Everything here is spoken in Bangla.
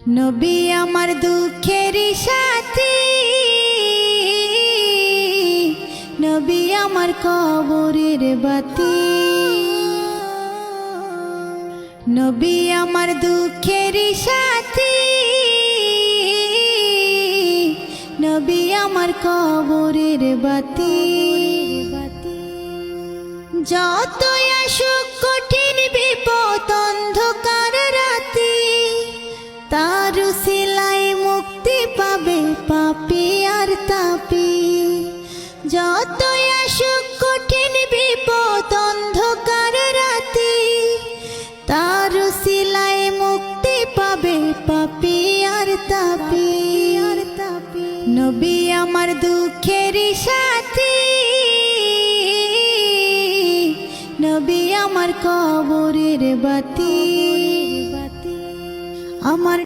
নবী আমার দুঃখের সাথী। নবী আমার কবরের বাতি। নবী আমার দুঃখের সাথী। নবী আমার কবরের বাতি। যতই আসুক কঠিন পাপি আর তাপি, যতই আসুক কঠিন বিপদ, অন্ধকার রাতি তার সিলাই মুক্তি পাবে পাপি আর তাপি আর তাপি। নবী আমার দুঃখের সাথী, নবী আমার কবরের বাতি। আমার